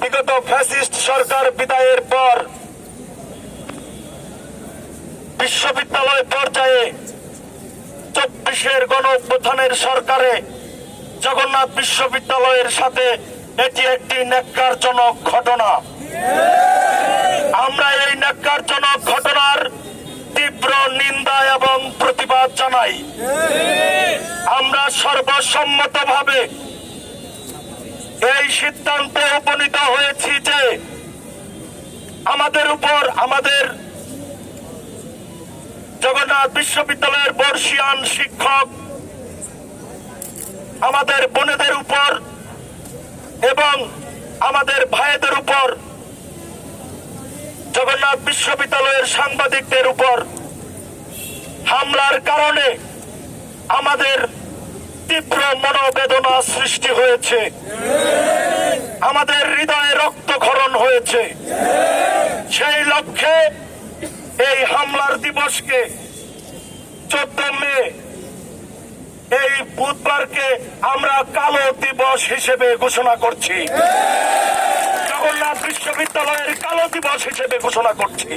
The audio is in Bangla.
বিগত ফ্যাসিস্ট সরকার বিদায়ের পর বিশ্ববিদ্যালয় পর্যায়ে চব্বিশের গণ অভ্যুত্থানের সরকারে জগন্নাথ বিশ্ববিদ্যালয়ের সাথে এটি একটি ন্যাক্কারজনক ঘটনা। আমরা এই ন্যাক্কারজনক ঘটনার তীব্র নিন্দা এবং প্রতিবাদ জানাই। আমরা সর্বসম্মতভাবে এই সিদ্ধান্তে আমাদের উপর আমাদের জগন্নাথ বিশ্ববিদ্যালয়ের বর্ষিয়ান শিক্ষক, আমাদের বোনেদের উপর এবং আমাদের ভাইদের উপর, জগন্নাথ বিশ্ববিদ্যালয়ের সাংবাদিকদের উপর হামলার কারণে আমাদের তীব্র মনোবেদনা সৃষ্টি হয়েছে। আমাদের হৃদয়ে রক্তক্ষরণ হয়েছে। লক্ষ্যে এই হামলার দিবসকে চোদ্দ মে, এই বুধবারকে আমরা কালো দিবস হিসেবে ঘোষণা করছি। জগন্নাথ বিশ্ববিদ্যালয়ের কালো দিবস হিসেবে ঘোষণা করছি।